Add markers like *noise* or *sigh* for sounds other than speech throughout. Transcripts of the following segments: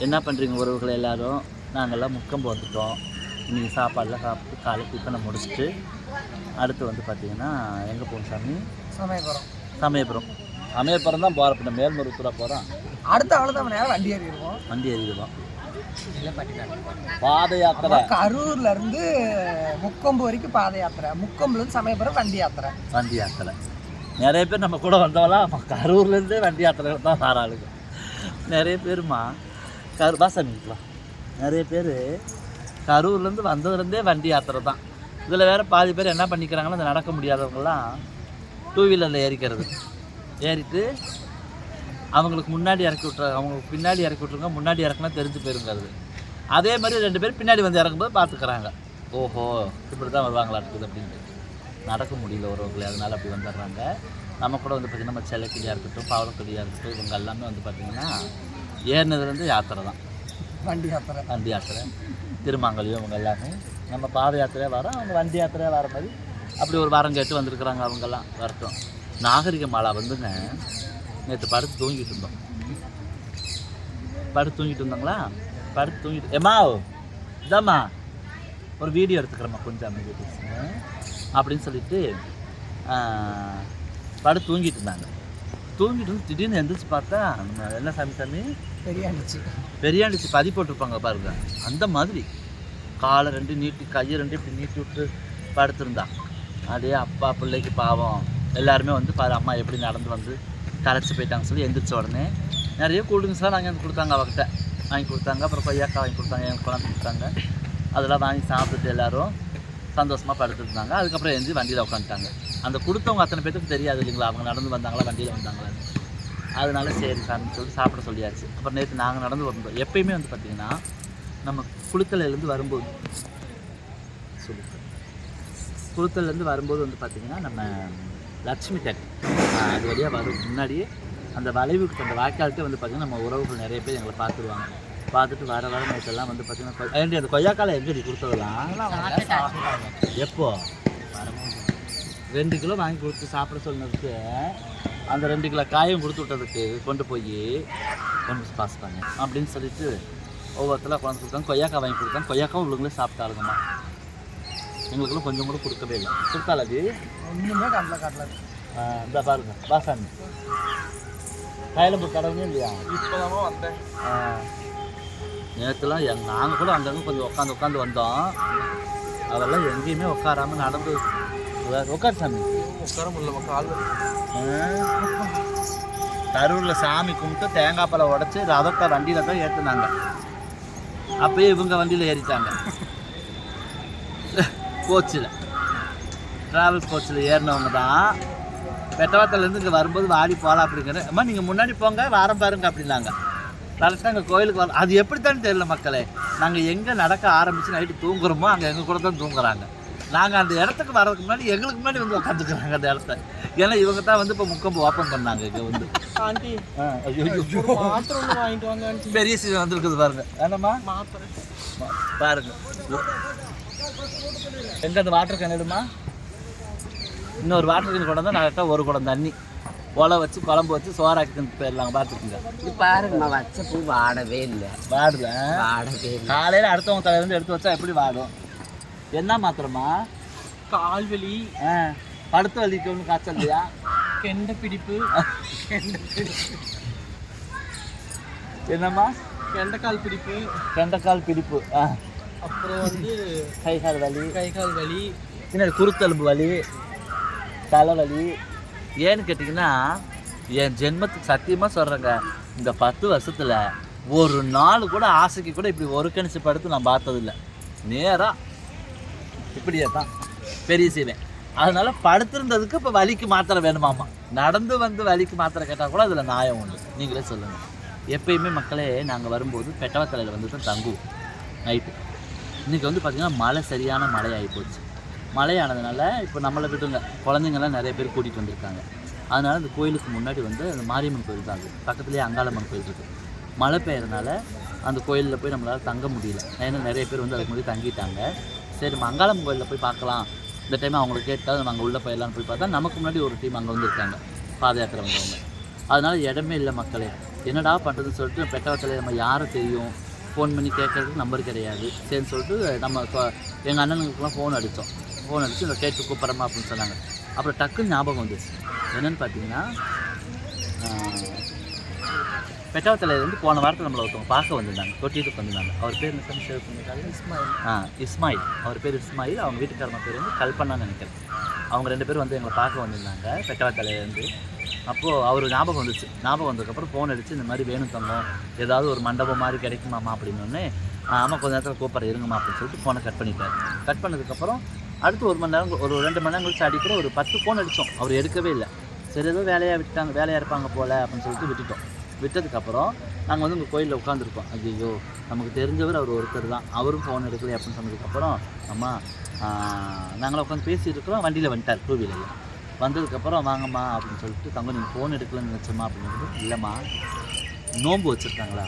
என்ன பண்ணுறீங்க உறவுகள் எல்லாரும்? நாங்கள்லாம் முக்கம் போட்டுட்டோம். இன்றைக்கி சாப்பாடெலாம் சாப்பிட்டு காலை டிஃபனை முடிச்சுட்டு அடுத்து வந்து பார்த்திங்கன்னா எங்கே போகணும் சாமி. சமயபுரம். சமயபுரம். சமயபுரம் தான் போகிறப்ப இந்த மேல்மருத்துவ போகிறோம் அடுத்த அவ்வளோதான் நேரம் வண்டி ஏறி இருக்கோம் வண்டி ஏறிடுவோம் பாத யாத்திரை. கரூர்ல இருந்து முக்கொம்பு வரைக்கும் பாத யாத்திரை. முக்கொம்புல இருந்து சமயபுரம் வண்டி யாத்திரை. வண்டி யாத்திரை. நிறைய பேர் நம்ம கூட வந்தவங்களாம் கரூர்லேருந்தே வண்டி யாத்திரை தான் வராளுங்க நிறைய பேருமா கரு வாசமிக்கலாம் நிறைய பேர் கரூர்லேருந்து வந்ததுலேருந்தே வண்டி யாத்திரை தான். இதில் வேறு பாதி பேர் என்ன பண்ணிக்கிறாங்கன்னா இந்த நடக்க முடியாதவங்கலாம் டூ வீலரில் ஏறிக்கிறது. ஏறிட்டு அவங்களுக்கு முன்னாடி இறக்கி விட்ற அவங்களுக்கு பின்னாடி இறக்கி விட்ருங்க முன்னாடி இறக்குனா தெரிஞ்சு போயிருங்க அது மாதிரி ரெண்டு பேர் பின்னாடி வந்து இறக்கும்போது பார்த்துக்கிறாங்க ஓஹோ இப்படி தான் வருவாங்களா இருக்குது அப்படின்ட்டு. நடக்க முடியல உறவுகளை அதனால அப்படி வந்துடுறாங்க. நம்ம கூட வந்து பார்த்திங்கன்னா நம்ம செல்லக்கிளியாக இருக்கட்டும் பவளக்கிளியாக இருக்கட்டும் இவங்க எல்லாமே வந்து பார்த்திங்கன்னா ஏறினதுலேருந்து யாத்திரை தான். வண்டி யாத்திரை. வண்டி யாத்திரை. திருமாங்கல்யம் இவங்க எல்லாமே. நம்ம பாத யாத்திரையாக வரோம் அவங்க வண்டி யாத்திரையாக வர மாதிரி அப்படி ஒரு வாரம் கேட்டு வந்திருக்கிறாங்க அவங்கெல்லாம். வரட்டும். நாகரிக மாலா வந்துங்க. நேற்று படுத்து தூங்கிட்டு இருந்தோம். படுத்து தூங்கிட்டு இருந்தாங்களா? படுத்து தூங்கிட்டு ஏம்மா இதாம்மா. ஒரு வீடியோ எடுத்துக்கிறேம்மா கொஞ்சம் அமைதி பேசுங்க. அப்படின்னு சொல்லிட்டு படுத்து தூங்கிட்டு இருந்தாங்க. தூங்கிட்டு இருந்து திடீர்னு எந்திரிச்சு பார்த்தா என்ன சாமி சாமி? பெரிய அடிச்சு பெரியாண்டிச்சு பதி போட்டிருப்பாங்க பாருங்க. அந்த மாதிரி. காலை ரெண்டு நீட்டி கையை ரெண்டு இப்படி நீட்டி விட்டு படுத்திருந்தா. அதே அப்பா பிள்ளைக்கு பாவம். எல்லாருமே வந்து பாரு அம்மா எப்படி நடந்து வந்து கரைச்சி போயிட்டாங்க சொல்லி எந்திரிச்ச உடனே நிறைய கூல்ட்ரிங்ஸ்லாம் நாங்கள் வந்து கொடுத்தாங்க அவகிட்ட. வாங்கி கொடுத்தாங்க அப்புறம் கொய்யாக்காய் வாங்கி கொடுத்தாங்க என் கொண்டாந்து கொடுத்தாங்க. அதெல்லாம் வாங்கி சாப்பிட்டுட்டு எல்லோரும் சந்தோஷமாக படுத்துருந்தாங்க அதுக்கப்புறம் எழுந்து வண்டியில் உட்காந்துட்டாங்க. அந்த கொடுத்தவங்க அத்தனை பேருக்கு தெரியாது இல்லைங்களா? அவங்க நடந்து வந்தாங்களா வண்டியில் வந்தாங்களா? அதனால சரி சார்னு சொல்லி சாப்பிட சொல்லியாச்சு. அப்புறம் நேற்று நாங்கள் நடந்து வந்தோம். எப்பயுமே வந்து பார்த்திங்கன்னா நம்ம குளித்தலையிலேருந்து வரும்போது சொல்லு. குளித்தலேருந்து வரும்போது வந்து பார்த்திங்கன்னா நம்ம லட்சுமி தேட்டர் அது வழியாக வரும். முன்னாடியே அந்த வளைவுக்கு அந்த வாய்க்காலுக்கே வந்து பார்த்திங்கன்னா நம்ம உறவுகள் நிறைய பேர் எங்களை பார்த்துருவாங்க. பார்த்துட்டு வர வர நேற்றெல்லாம் வந்து பார்த்திங்கன்னா ஏண்டி அந்த கொய்யாக்கால எங்கடி கொடுத்ததெல்லாம்? எப்போ? ரெண்டு கிலோ வாங்கி கொடுத்து சாப்பிட சொன்னதுக்கு அந்த ரெண்டு கிலோ காயும் கொடுத்து விட்டதுக்கு கொண்டு போய் கொண்டு பாஸ் பண்ணேன் அப்படின்னு சொல்லிட்டு ஒவ்வொருத்தலாம் கொண்டு கொடுத்தாங்க கொய்யாக்காய் வாங்கி கொடுத்தாங்க கொய்யாக்காய் உள்ளவங்களே சாப்பிட்டாளுங்கம்மா. எங்களுக்கெல்லாம் கொஞ்சம் கூட கொடுக்கவே இல்லை. கொடுத்தால அது? ஒன்றுமே கண்ணில் காட்டல. இந்த பாருங்க. பாசாமி கையில் கடவுளே இல்லையா? இப்போதாம வந்தேன். நேற்றுலாம் எங் நாங்கள் கூட அங்கங்கே கொஞ்சம் உட்காந்து உட்காந்து வந்தோம். அதெல்லாம் எங்கேயுமே உட்காராம நடந்து உட்கார் உட்கார் சாமி. உட்கார முடியல கால் கரூரில் சாமி கும்பிட்டு தேங்காய் பழம் உடச்சி ரதத்தை வண்டியில் தான் ஏற்றுனாங்க அப்பயே இவங்க வண்டியில் ஏறிட்டாங்க. கோச்சில் ட்ராவல் கோச்சில் ஏறினவங்க தான் பெட்டவாத்தலேருந்து இங்கே வரும்போது வாடி போகலாம் அப்படிங்கிற அம்மா நீங்கள் முன்னாடி போங்க வாரம் பாருங்க அப்படின்னாங்க. கரெக்டாக எங்கள் கோயிலுக்கு வர அது எப்படித்தான்னு தெரியல மக்களே. நாங்கள் எங்கே நடக்க ஆரம்பித்து நைட்டு தூங்குறோமோ அங்கே எங்கள் கூட தான் தூங்குறாங்க. நாங்கள் அந்த இடத்துக்கு வர்றதுக்கு முன்னாடி எங்களுக்கு முன்னாடி வந்து உட்காந்துக்கிறாங்க அந்த இடத்த ஏன்னா இவங்க தான் வந்து இப்போ முக்கம்பு ஓப்பன் பண்ணாங்க இங்கே வந்து. பெரிய சீசன் வந்துருக்குது பாருங்க. பா- பாருங்க. எங்க அந்த வாட்டர் கேன் எடுமா இன்னொரு வாட்டர் கேன் கொண்டு வந்தா நான் ஒரு குடம் தண்ணி. ஒலை வச்சு குழம்பு வச்சு சோறாக்கி தின்னுட்டு போயிடலாம். பார்த்துக்குங்க இது பாருங்கம்மா வச்ச பூ வாடவே இல்லை. வாடுல? வாடவே இல்லை. காலையில் அடுத்தவங்க தலையிலேருந்து எடுத்து வச்சா எப்படி வாடும்? என்ன மாத்திரமா? கால் வலி படுத்து வலிக்கு ஒன்றும் காய்ச்சல் இல்லையா கெண்ட பிடிப்பு. என்னம்மா? கெண்டைக்கால் பிடிப்பு. கெண்டைக்கால் பிடிப்பு அப்புறம் வந்து கை கால் வலி. கை கால் வலி. பின்னாடி குருத்தெலும்பு வலி தலைவலி ஏன்னு கேட்டிங்கன்னா என் ஜென்மத்துக்கு சத்தியமாக சொல்கிறேங்க இந்த பத்து வருஷத்தில் ஒரு நாள் கூட ஆசைக்கு கூட இப்படி ஒரு கணிச்சு படுத்து நான் பார்த்ததில்ல. நேராக இப்படியே தான் பெரிய சீமை அதனால படுத்திருந்ததுக்கு இப்போ வலிக்கு மாத்திரை வேணுமாமா நடந்து வந்து வலிக்கு மாத்திரை கேட்டால் கூட அதில் நியாயம் உண்டு. நீங்களே சொல்லுங்கள் எப்பயுமே மக்களே நாங்கள் வரும்போது பெட்டவத்தலையில் வந்து தான் தங்குவோம். நைட்டு. இன்றைக்கி வந்து பார்த்திங்கன்னா மழை சரியான மழையாகி போச்சு. மழையானதுனால இப்போ நம்மளை விட்டுங்க. குழந்தைங்கள்லாம் நிறைய பேர் கூட்டிகிட்டு வந்திருக்காங்க. அதனால் இந்த கோயிலுக்கு முன்னாடி வந்து அந்த மாரியம்மன் கோயில் தான் இருக்குது பக்கத்துலேயே அங்காளம்மன் கோயில் இருக்குது மழை பெய்யறதுனால அந்த கோயிலில் போய் நம்மளால் தங்க முடியல. ஏன்னா நிறைய பேர் வந்து அதுக்கு முன்னாடி தங்கிட்டாங்க. சரி மங்காளம் கோயிலில் போய் பார்க்கலாம். இந்த டைம் அவங்களை கேட்டால் நம்ம அங்கே உள்ளே போயிடலாம்னு போய் பார்த்தா நமக்கு முன்னாடி ஒரு டீம் அங்கே வந்துருக்காங்க. பாத யாத்திரை வந்தவங்க. அதனால் இடமே இல்லை மக்களே. என்னடா பண்ணுறதுன்னு சொல்லிட்டு பெட்டவத்தில் நம்ம யாரை தெரியும்? ஃபோன் பண்ணி கேட்கறதுக்கு நம்பர் கிடையாது. சரின்னு சொல்லிட்டு நம்ம எங்கள் அண்ணனுக்குலாம் ஃபோன் அடித்தோம். ஃபோன் அடித்து இந்த கேட்டு கூப்பிட்றமா அப்படின்னு சொன்னாங்க. அப்புறம் டக்குன்னு ஞாபகம் வந்துச்சு. என்னென்னு பார்த்தீங்கன்னா பெட்டாவத்திலேருந்து போன வாரத்தில் நம்மளை ஒருத்தவங்க பார்க்க வந்திருந்தாங்க. தொட்டிட்டு வந்திருந்தாங்க அவர் பேர் என்ன சார் சேவ் பண்ணிருக்காங்க இஸ்மாயில். ஆ இஸ்மாயில். அவர் பேர் இஸ்மாயில். அவங்க வீட்டுக்காரங்க பேர் வந்து கல்பனான்னு நினைக்கிறேன். அவங்க ரெண்டு பேரும் வந்து எங்களை பார்க்க வந்திருந்தாங்க பெட்டவாத்தலையிலேருந்து அப்போது அவர் ஞாபகம் வந்துச்சு. ஞாபகம் வந்ததுக்கப்புறம் ஃபோன் அடித்து இந்த மாதிரி வேணும் தங்கம். ஏதாவது ஒரு மண்டபம் மாதிரி கிடைக்குமாம்மா? அப்படின்னோடனே ஆமாம் கொஞ்ச நேரத்தில் கூப்பிட்ற இருங்கம்மா அப்படின்னு சொல்லிட்டு ஃபோனை கட் பண்ணிட்டார். கட் பண்ணதுக்கப்புறம் அடுத்து ஒரு மணி நேரம் ஒரு ரெண்டு மணி நேரம் கழிச்சு அடிக்கிற ஒரு பத்து ஃபோன் அடித்தோம் அவர் எடுக்கவே இல்லை. சரி ஏதோ வேலையாக விட்டாங்க வேலையாக இருப்பாங்க போல் அப்படின்னு சொல்லிட்டு விட்டுட்டோம். விட்டதுக்கப்புறம் நாங்கள் வந்து உங்கள் கோயிலில் உட்காந்துருக்கோம் ஐயோ நமக்கு தெரிஞ்சவர் அவர் ஒருத்தர் தான். அவரும் ஃபோன் எடுக்கலை அப்படின்னு சொன்னதுக்கப்புறம் அம்மா நாங்களாம் உட்காந்து பேசிட்டு இருக்கிறோம் வண்டியில் வந்துட்டார் டூ வீலரில் வந்ததுக்கப்புறம் வாங்கம்மா அப்படின்னு சொல்லிட்டு தங்க நீங்கள் ஃபோன் எடுக்கலன்னு நினச்சம்மா அப்படின்னு இல்லைம்மா. நோன்பு வச்சுருக்காங்களா?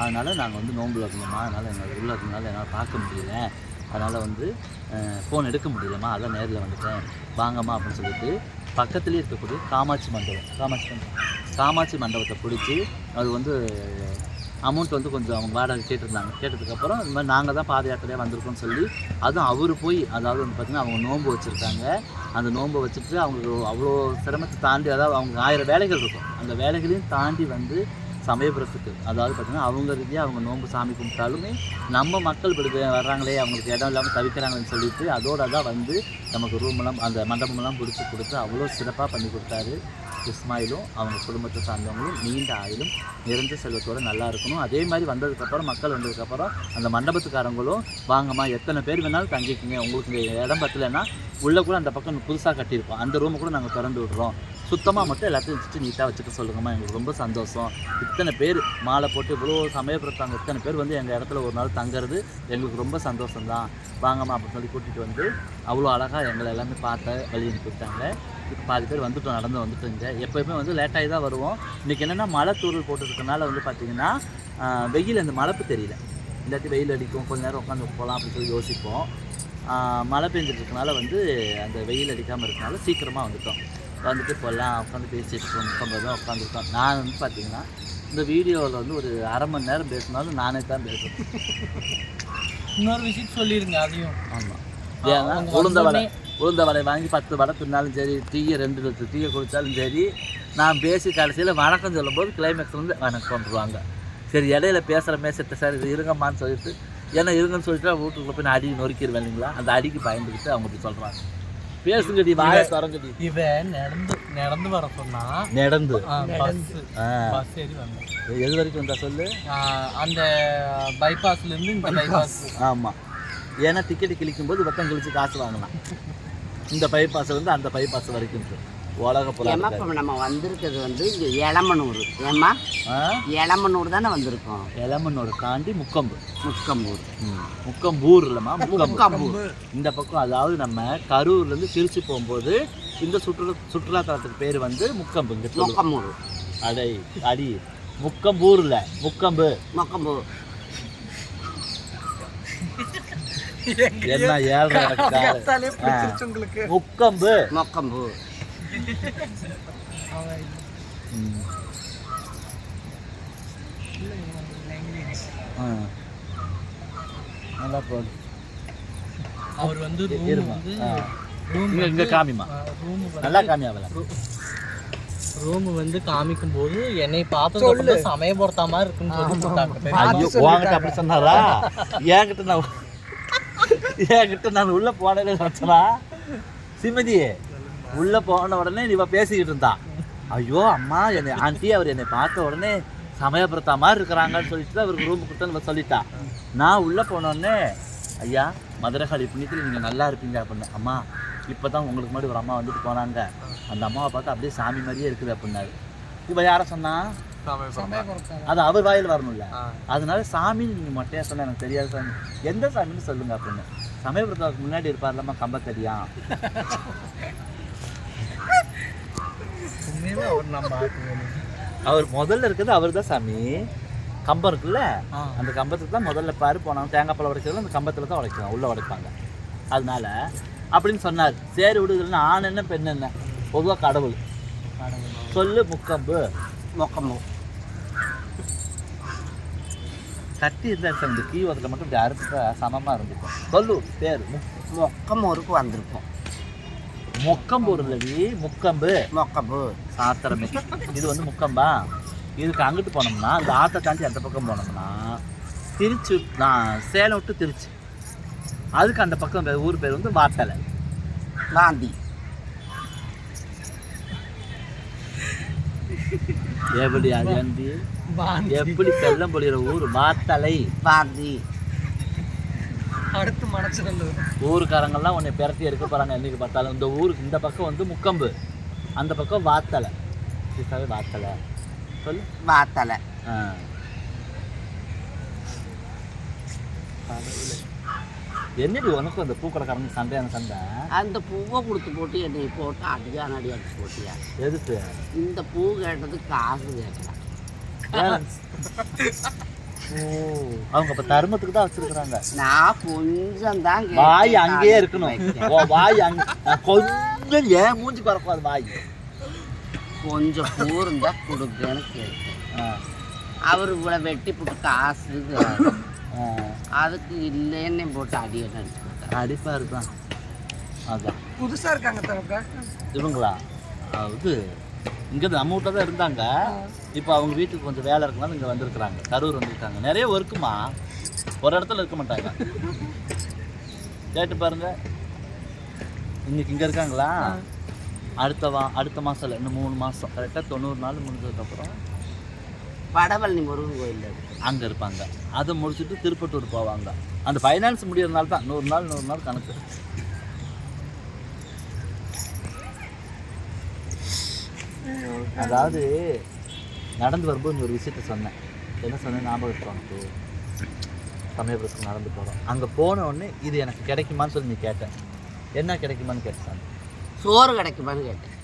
அதனால் நாங்கள் வந்து நோன்பு இருக்கணுமா அதனால் எங்கள் உள்ள இருந்தனால என்னால் பார்க்க முடியல. அதனால் வந்து ஃபோன் எடுக்க முடியலம்மா அதான் நேரில் வந்துட்டேன். வாங்கம்மா அப்படின்னு சொல்லிட்டு பக்கத்துலேயே இருக்கக்கூடிய காமாட்சி மண்டபம் காமாட்சி மண்டபம் காமாட்சி மண்டபத்தை பிடிச்சி அது வந்து அமௌண்ட் வந்து கொஞ்சம் அவங்க வாடகை கேட்டிருந்தாங்க. கேட்டதுக்கப்புறம் இந்த மாதிரி நாங்கள் தான் பாத யாத்திரையாக வந்திருக்கோம்னு சொல்லி அதுவும் அவர் போய் அதாவது வந்து பார்த்திங்கன்னா அவங்க நோன்பு வச்சுருக்காங்க. அந்த நோன்பை வச்சுட்டு அவங்க அவ்வளோ சிரமத்தை தாண்டி அதாவது அவங்க ஆயிரம் வேலைகள் இருக்கும். அந்த வேலைகளையும் தாண்டி வந்து சமயபுரத்துக்கு. அதாவது பார்த்திங்கன்னா அவங்க ரீதியாக அவங்க நோன்பு சாமி கும்பிட்டாலுமே நம்ம மக்கள் இப்படி வர்றாங்களே அவங்களுக்கு இடம் இல்லாமல் தவிக்கிறாங்கன்னு சொல்லிட்டு அதோட தான் வந்து நமக்கு ரூமெல்லாம் அந்த மண்டபமெல்லாம் பிடிச்சி கொடுத்து அவ்வளோ சிறப்பாக பண்ணி கொடுத்தாரு இஸ்மாயிலும் அவங்க குடும்பத்தை சார்ந்தவங்களும் நீண்ட ஆயிலும் நிறைந்த செல்வத்தோடு நல்லா இருக்கணும். அதே மாதிரி வந்ததுக்கப்புறம் மக்கள் வந்ததுக்கப்புறம் அந்த மண்டபத்துக்காரங்களும் வாங்கம்மா எத்தனை பேர் வேணாலும் தங்கிக்குங்க உங்களுக்கு இடம் பத்தலைன்னா உள்ளே கூட அந்த பக்கம் புதுசாக கட்டியிருக்கோம் அந்த ரூமை கூட நாங்கள் திறந்து விட்றோம். சுத்தமாக மட்டும் எல்லாத்தையும் வச்சுட்டு நீட்டாக வச்சுக்க சொல்லுங்கம்மா. எங்களுக்கு ரொம்ப சந்தோஷம். இத்தனை பேர் மாலை போட்டு இவ்வளோ சமயப்படுத்தாங்க இத்தனை பேர் வந்து எங்கள் இடத்துல ஒரு நாள் தங்குறது எங்களுக்கு ரொம்ப சந்தோஷம்தான். வாங்கம்மா அப்படின்னு சொல்லி கூட்டிகிட்டு வந்து அவ்வளோ அழகாக எங்களை எல்லாமே பார்த்த வழி அனுப்பிவிட்டாங்க இப்போ பாதி பேர் வந்துட்டோம் நடந்து வந்துட்டோங்க எப்போயுமே வந்து லேட்டாகி தான் வருவோம். இன்றைக்கி என்னென்னா மழை தூரல் போட்டுருக்கனால வந்து பார்த்திங்கன்னா வெயில் அந்த மழைப்பு தெரியல. இல்லாட்டி வெயில் அடிக்கும் கொஞ்ச நேரம் உட்காந்து போகலாம் அப்படின்னு சொல்லி யோசிப்போம். மழை பெஞ்சிட்டு இருக்கனால வந்து அந்த வெயில் அடிக்காமல் இருக்கனால சீக்கிரமாக வந்துட்டோம். வந்துட்டு இப்போல்லாம் உட்காந்து பேசிட்டு இருக்கோம். தான் உட்காந்துருக்கோம். நான் வந்து பார்த்தீங்கன்னா இந்த வீடியோவில் வந்து ஒரு அரை மணி நேரம் பேசினாலும் நானே தான் பேசுவேன். இன்னொரு விஷயம் சொல்லிருங்க அதையும். ஆமாம் ஏன்னா உளுந்த வடை உளுந்த வடை வாங்கி பத்து வடை தின்னாலும் சரி டீயை ரெண்டு லிட்டர் டீயை குடித்தாலும் சரி நான் பேசி கடைசியில் வணக்கம் சொல்லும்போது கிளைமேக்ஸ் வந்து வணக்கம் வந்துருவாங்க சரி இடையில பேசுகிற மேசத்தை சார் இது இருங்கம்மான்னு சொல்லிட்டு ஏன்னா இருங்கன்னு சொல்லிட்டு வீட்டுக்குள்ள போய் நான் அடி நொறுக்கிடுவேன் இல்லைங்களா? அந்த அடிக்கு பயந்துக்கிட்டு அவங்க இப்படி சொல்கிறாங்க பேசுங்கடி வாயை திறங்கடி இவன் நடந்து நடந்து வர சொன்னா நடந்து. பஸ் பஸ் ஏறி வந்தோம் எது வரைக்கும் வந்தா சொல்லு? ஆஹ் அந்த பைபாஸ்ல இருந்து இந்த பைபாஸ் ஆமாம் ஏன்னா டிக்கெட் கிழிக்கும் போது வெக்கம் கிழிச்சு காசு வாங்கலாம். இந்த பைபாஸ் வந்து அந்த பைபாஸ் வரைக்கும் இருக்கு. உலக ஏம்மா இப்போ நம்ம வந்திருக்கிறது வந்து இங்கே எளமனூர் ஏம்மா எளமனூர் தானே வந்திருக்கோம். எலமனோட தாண்டி முக்கம்பு. முக்கம்பூர். முக்கம்பூர் இல்லைம்மா முக்கம்பு. முக்கம்பூர். இந்த பக்கம் அதாவது நம்ம கரூர்லேருந்து திருச்சி போகும்போது இந்த சுற்றுலா சுற்றுலா தலத்துக்கு பேர் வந்து முக்கம்பு இங்கே சொல்லு. முக்கம்பூர். அடை அடி முக்கம்பூர்ல முக்கம்பு. முக்கம்பூர். என்ன ஏழ்ரை முக்கம்பு. முக்கம்பூர். ம். ஆ. *laughs* நல்லா போகுது அவர் வந்து ரூம். வந்து இங்க இங்க காமிமா. ரூம் நல்லா காமியாவல ரூம் வந்து காமிக்கும் போது என்னை பார்த்தது சமயபுரத்தா மாதிரி இருக்குன்னு சொல்லி கொடுத்தாங்க. ஐயோ உன்கிட்ட அப்படி சொன்னாரா? என்கிட்ட நான் என்கிட்ட நான் உள்ள போனதே நினச்சனா சிமதி உள்ள போன உடனே இவ பேசிக்கிட்டு இருந்தா. ஐயோ அம்மா என்னை ஆண்டி அவர் என்னை பார்த்த உடனே சமயபுரத்தா மாதிரி இருக்கிறாங்கன்னு சொல்லிட்டு அவருக்கு ரூம் கொடுத்து சொல்லிட்டா. நான் உள்ள போன உடனே ஐயா மதுரகாளி புண்ணியத்தில் நீங்கள் நல்லா இருப்பீங்க அப்படின்னு. அம்மா இப்போ தான் உங்களுக்கு முன்னாடி ஒரு அம்மா வந்துட்டு போனாங்க. அந்த அம்மாவை பார்த்தா அப்படியே சாமி மாதிரியே இருக்குது அப்படின்னாரு. இப்போ யாரை சொன்னா? அது அவர் வாயில் வரணும்ல. அதனால சாமி நீங்கள் மொட்டையாக சொன்ன எனக்கு தெரியாது சாமி. எந்த சாமின்னு சொல்லுங்க அப்படின்னு. சமயபுரத்துக்கு முன்னாடி இருப்பார்லம்மா கம்பத்தடியா உண்மையுமே அவர் நம்ம அவர் முதல்ல இருக்கிறது அவர் தான் சாமி. கம்பம் இருக்குல்ல. அந்த கம்பத்துக்கு தான் முதல்ல பாரு போனாங்க தேங்காய் பழம் உடைக்கிறது அந்த கம்பத்தில் தான் உடைக்கணும் உள்ளே உடைப்பாங்க. அதனால அப்படின்னு சொன்னார். சரி விடுதல்னா ஆண் என்ன பெண் என்ன? பொதுவாக கடவுள். சொல்லு முக்கம்பு. மொக்கமோ கட்டி இருந்தா சார் இந்த கீ ஒதுல மட்டும் இப்படி அறுத்துட்டா சமமாக இருந்துக்கும் சொல்லு பேர் முக்- மொக்கமூருக்கு வந்திருக்கோம். மொக்கம்பு இல்லடி முக்கம்பு. மொக்கம்பு. சாத்திரமே. இது வந்து முக்கம்பா? இதுக்கு அங்கிட்டு போனோம்னா இந்த ஆற்றை தாண்டி அந்த பக்கம் போனோம்னா திருச்சி நான் சேலம் விட்டு திருச்சி. அதுக்கு அந்த பக்கம் பேர் ஊர் பேர் வந்து வாத்தலை காந்தி எப்படி அது எப்படி செல்லம் பொழிகிற ஊர்? வாத்தலை பாரதி அடுத்து மனசுநல்லூர் ஊருக்காரங்கெல்லாம் உன்னை பிரட்டி எடுக்க போகிறாங்க என்னைக்கு பார்த்தாலும். இந்த ஊருக்கு இந்த பக்கம் வந்து முக்கம்பு. அந்த பக்கம் வாத்தலை. சீசாவே வாத்தலை. சொல்லு. வாத்தலை. ஆ. என்னடி உனக்கும் அந்த பூக்கடைக்காரங்க சண்டையான சண்டை? அந்த பூவை கொடுத்து போட்டு என்னை போட்டு அடியான் அடி அடிச்சு போட்டியா? எதுக்கு? இந்த பூ கேட்டது காசு கேட்கலாம் அவங்க அப்ப தர்மத்துக்கு தான் வச்சிருக்கிறாங்க. நான் கொஞ்சம் தான் வாய் அங்கேயே இருக்கணும். ஓ வாய் அங்க கொஞ்சம் ஏன் மூஞ்சி பறக்காது வாய்? கொஞ்சம் பூ இருந்தா கொடுங்கன்னு கேட்டேன். ஆ, அவர் இவ்வளோ வெட்டி போட்டு காசு. அதுக்கு இல்லைன்னு போட்டு அடியன் அடிச்சு போட்டார் அடிப்பாரு தான் அதான். புதுசா இருக்காங்க இவங்களா? அது இங்கே நம்ம வீட்டில் தான் இருந்தாங்க. இப்போ அவங்க வீட்டுக்கு கொஞ்சம் வேலை இருக்கலாம் இங்கே வந்திருக்கிறாங்க. கரூர் வந்திருக்காங்க. நிறைய ஒர்க்குமா? ஒரு இடத்துல இருக்க மாட்டாங்க. கேட்டு பாருங்க. இன்னைக்கு இங்கே இருக்காங்களா? அடுத்த வா அடுத்த மாதம் இல்லை இன்னும் மூணு மாதம் கரெக்டாக தொண்ணூறு நாள் முடிஞ்சதுக்கப்புறம் வடவள்ளி முருகன் கோயில் அங்கே இருப்பாங்க. அதை முடிச்சுட்டு திருப்பத்தூர் போவாங்க. அந்த ஃபைனான்ஸ் முடியறதுனால தான். நூறு நாள் நூறு நாள் கணக்கு. அதாவது நடந்து வரும்போது நீ ஒரு விஷயத்த சொன்னேன் என்ன சொன்னேன் ஞாபகம் இருக்கு உனக்கு? சமயபுரத்துக்கு நடந்து போகிறோம் அங்கே போன உடனே இது எனக்கு கிடைக்குமான்னு சொல்லி நீ கேட்டேன் என்ன கிடைக்குமான்னு கேட்டேன் சோறு கிடைக்குமான்னு கேட்டேன்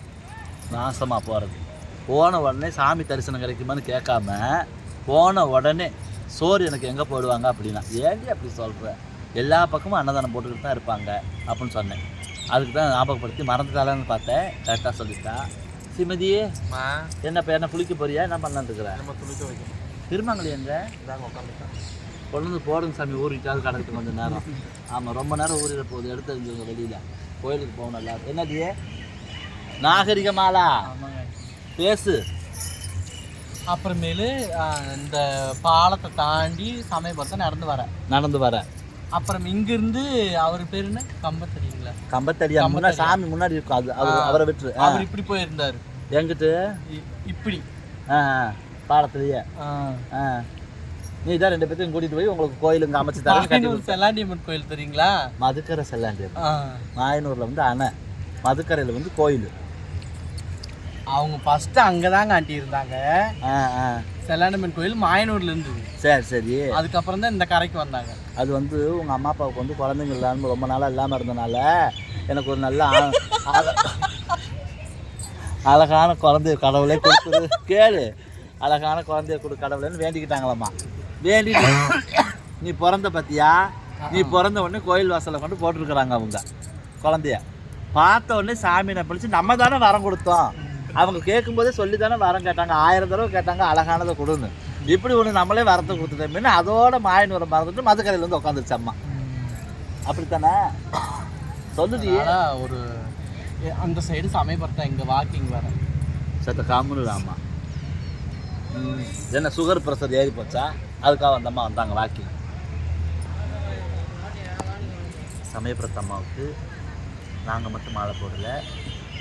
நாசமாக போகிறது போன உடனே சாமி தரிசனம் கிடைக்குமான்னு கேட்காம போன உடனே சோறு எனக்கு எங்கே போடுவாங்க அப்படின்னா ஏன்டி அப்படி சொல்கிற எல்லா பக்கமும் அன்னதானம் போட்டுக்கிட்டு தான் இருப்பாங்க அப்படின்னு சொன்னேன். அதுக்கு தான் ஞாபகப்படுத்தி மறந்துட்டாலான்னு பார்த்தேன். கரெக்டாக சொல்லிட்டா. சிமதியே என்ன இப்போ என்ன குளிக்க போறியா? என்ன பண்ணலான்னு நம்ம துணிக்க வைக்கணும் திருமாங்களி எங்க? கொண்டு போடுங்க சாமி ஊறிட்டாவது கிடக்குது கொஞ்சம் நேரம். ஆமாம் ரொம்ப நேரம் ஊறிட போகுது எடுத்து எறிஞ்சுங்க வெளியில். கோயிலுக்கு போகணும் எல்லாரும். என்னடியே நாகரிகமாலா ஆமாங்க. பேசு. அப்புறமேலு இந்த பாலத்தை தாண்டி சமயபுரத்தை நடந்து வரேன் நடந்து வர. அப்புறம் இங்கிருந்து அவர் பேர் என்ன? கம்ப தெரியுங்களா கம்பத்தடியா. முன்னாடி சாமி முன்னாடி இருக்கும் அது அவர் அவரை விட்டுரு. ஆ, அவர் இப்படி போயிருந்தாரு. எங்கிட்டு? இப்படி. பாலத்திலேயே. நீ தான் ரெண்டு பேர்த்தையும் கூட்டிட்டு போய் உங்களுக்கு கோயில் இங்கே அமைச்சு தரேன் செல்லாண்டியம்மன் கோயில் தெரியுங்களா? மதுக்கரை செல்லாண்டியது ஆஹ். மாயனூரில் வந்து அணை. மதுக்கரையில் வந்து கோயில். அவங்க ஃபர்ஸ்ட் அங்கதாங்க ஆண்டி இருந்தாங்க. செல்லாண்டியம்மன் கோயில் மாயனூர்ல இருந்தது. சரி சரி. அதுக்கப்புறம் தான் இந்த கரைக்கு வந்தாங்க. அது வந்து உங்கள் அம்மா அப்பாவுக்கு வந்து குழந்தைங்க இல்லாமல் ரொம்ப நாளாக இல்லாமல் இருந்தனால எனக்கு ஒரு நல்ல அழகான குழந்தைய கடவுளே கொடுத்துரு கேளு. அழகான குழந்தைய கொடு கடவுளேன்னு வேண்டிக்கிட்டாங்களாம்மா. வேண்டிட்டு நீ பிறந்த பத்தியா? நீ பிறந்த உடனே கோயில் வாசலை கொண்டு போட்டிருக்கிறாங்க அவங்க குழந்தைய. பார்த்த உடனே சாமியை பிடிச்சி நம்ம தானே வரம் கொடுத்தோம். அவங்க கேட்கும்போதே சொல்லி தானே வரம் கேட்டாங்க. ஆயிரம் தடவை கேட்டாங்க அழகானதை கொடுன்னு. இப்படி ஒன்று நம்மளே வரத்தை கொடுத்துட்டோம்னு அதோட மாயனூரை மறந்துட்டு மதுக்கரையில் வந்து உட்காந்துருச்சு அம்மா. அப்படித்தானே? சொல்லுடி. அதனால ஒரு அந்த சைடு சமயபுரத்தை இங்க வாக்கிங் வரேன் சத்த காமனு ஆமா ம். என்ன சுகர் ப்ரெஷர் ஏறி போச்சா? அதுக்காக அந்த அம்மா வந்தாங்க வாக்கிங் சமயபுரத்து அம்மாவுக்கு நாங்கள் மட்டும் மாலை போடல.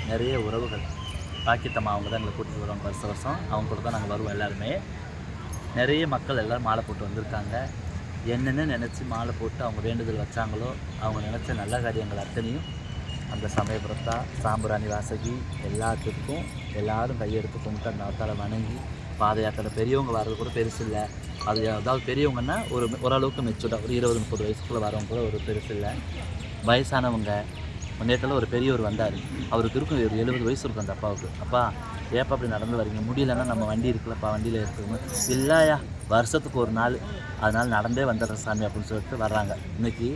நிறைய உறவுகள். பாக்கித்தம்மா அவங்க தான் எங்களை கூட்டிட்டு வருவாங்க வருஷம் வருஷம். அவங்க கூட தான் நாங்கள் வருவோம் எல்லாருமே. நிறைய மக்கள் எல்லோரும் மாலை போட்டு வந்திருக்காங்க. என்னென்ன நினச்சி மாலை போட்டு அவங்க வேண்டுதல் வச்சாங்களோ அவங்க நினச்ச நல்ல காரியங்கள் அத்தனையும் அந்த சமயபுரத்தா சாம்பிராணி வாசகி எல்லாத்துக்கும் எல்லாரும் கையெடுத்து கும்பிட்டு அந்த அவத்தாரை வணங்கி பாத யாத்திரை பெரியவங்க வர்றது கூட பெருசு இல்லை. அது அதாவது பெரியவங்கன்னா ஒரு ஓரளவுக்கு மெச்சூர்டாக ஒரு இருபது முப்பது வயசுக்குள்ளே வரவங்க கூட ஒரு பெருசு இல்லை. வயசானவங்க நேரத்தில் ஒரு பெரியவர் வந்தார். அவருக்கு இருக்கும் ஒரு எழுபது வயசு இருக்கும் அந்த அப்பாவுக்கு. அப்பா ஏப்பா அப்படி நடந்து வரீங்க? முடியலன்னா நம்ம வண்டி இருக்குல்லப்பா வண்டியில் இருக்குங்க இல்லையா? வருஷத்துக்கு ஒரு நாள். அதனால் நடந்தே வந்துடுற சாமி அப்படின்னு சொல்லிட்டு வர்றாங்க. இன்னைக்கு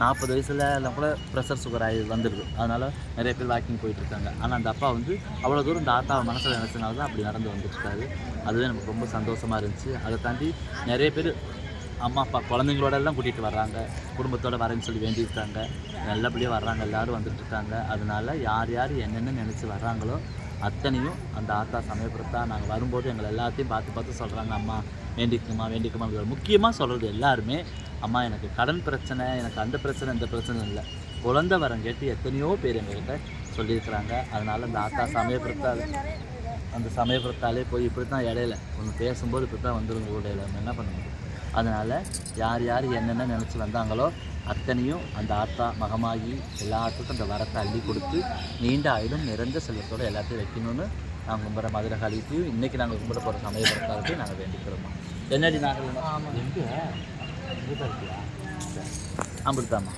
நாற்பது வயசுல எல்லாம் கூட ப்ரெஷர் சுகர் ஆகி வந்துடுது. அதனால் நிறைய பேர் வாக்கிங் போயிட்டுருக்காங்க ஆனால் அந்த அப்பா வந்து அவ்வளோ தூரம் இந்த ஆத்தாவை மனசில் நினச்சனால தான் அப்படி நடந்து வந்துட்டுருக்காரு அதுவே நமக்கு ரொம்ப சந்தோஷமாக இருந்துச்சு. அதை தாண்டி நிறைய பேர் அம்மா அப்பா குழந்தைங்களோட எல்லாம் கூட்டிகிட்டு வர்றாங்க. குடும்பத்தோட வரேன்னு சொல்லி வேண்டியிருக்காங்க. நல்லபடியாக வர்றாங்க. எல்லாரும் வந்துட்டுருக்காங்க அதனால் அதனால யார் யார் என்னென்ன நினச்சி வர்றாங்களோ அத்தனையும் அந்த ஆத்தா சமயபுரத்தா நாங்கள் வரும்போது எங்களை எல்லாத்தையும் பார்த்து பார்த்து சொல்கிறாங்க அம்மா வேண்டிக்குமா வேண்டிக்குமா முக்கியமாக சொல்கிறது எல்லாருமே அம்மா எனக்கு கடன் பிரச்சனை எனக்கு அந்த பிரச்சனை இந்த பிரச்சனை இல்லை. குழந்தை வரம் கேட்டு எத்தனையோ பேர் எங்கள்கிட்ட சொல்லியிருக்கிறாங்க. அதனால் அந்த ஆத்தா சமயபுரத்தால் அந்த சமயபுரத்தாலே போய் இப்படி தான் இடையில ஒன்று பேசும்போது இப்படி தான் வந்துடும் உங்களுடைய என்ன பண்ண முடியும்? அதனால் யார் யார் என்னென்ன நினச்சி வந்தாங்களோ அத்தனையும் அந்த ஆத்தா மகமாகி எல்லாத்துக்கும் அந்த வரத்தை அள்ளி கொடுத்து நீண்ட ஆயுளும் நிறைந்த செல்வத்தோடு எல்லாத்தையும் வைக்கணும்னு நாங்கள் கும்பிட்ற மதுரை காலித்தையும் இன்றைக்கி நாங்கள் கும்பிட போகிற சமயபுரத்தாகட்டும் நாங்கள் வேண்டிக்கிறோமா. என்னடி நாங்கள் எங்கே? இருக்கியா அப்படித்தாம்மா